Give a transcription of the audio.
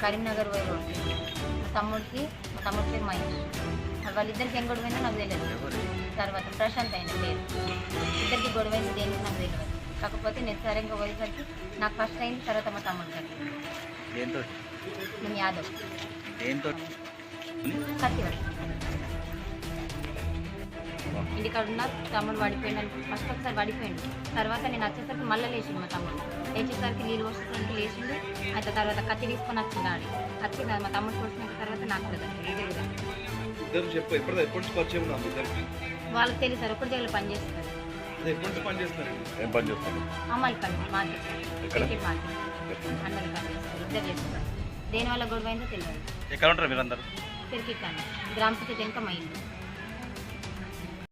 కరీంనగర్ ఉంటుంది మా తమ్ముడికి మా తమ్ముడి పేరు మహేష్ వాళ్ళిద్దరికి ఏం గొడవ నాకు తెలియదు తర్వాత ప్రశాంత్ అయిన పేరు. ఇద్దరికి గొడవ అయింది దేనికి నాకు తెలియదు కాకపోతే నేను సరిగ్గా పోయేసరికి నాకు ఫస్ట్ అయింది తర్వాత మా తమ్ముడు దేంతో నేను యాదవ్. కత్తి ఇంటికాడ ఉన్న తమ్ముడు పడిపోయిండు ఫస్ట్ ఒకసారి పడిపోయిండు తర్వాత నేను వచ్చేసరికి మళ్ళీ లేచిండు మా తమ్ముడు. లేచేసరికి నీళ్ళు పోసేసరికి లేచిండు. అయితే తర్వాత కత్తి తీసుకొని వచ్చిండు ఆడి. నా- మా తమ్ముడు పోసిన తర్వాత నాకు వాళ్ళకి తెలియదు సార్ ఒకటి దగ్గర పని చేస్తారు? అమ్మాయి పని మార్కెట్ క్రికెట్ మార్కెట్ అందరి పని చేస్తారు ఇద్దరు చేస్తారు. దేనివల్ల గొడవ అయిందో తెలియదు. ఎక్కడ ఉంటారు మీరందరూ? అని గ్రామ పంచాయతీ వెనుక